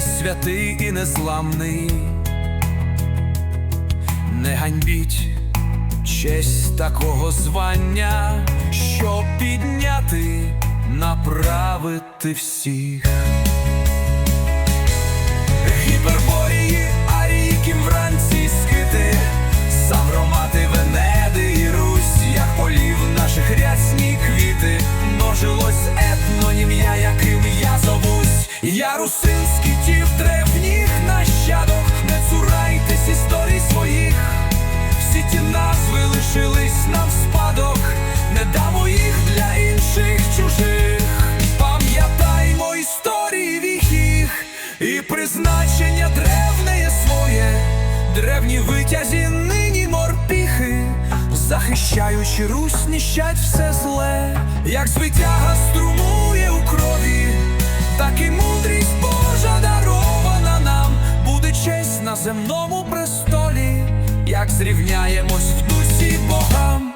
святий і незламний. Не ганьбіть честь такого звання, щоб підняти, направити всіх. Гіперборії, арії, ким вранці скити, Савромати, Венеди і Русь, як полів наших рясні квіти, множилось етнонім'я, яким я зовусь. Я русинський призначення древне є своє, древні витязі нині морпіхи, захищаючи Русь, ніщать все зле, як звитяга струмує у крові, так і мудрість Божа дарована нам, буде честь на земному престолі, як зрівняємось в дусі богам.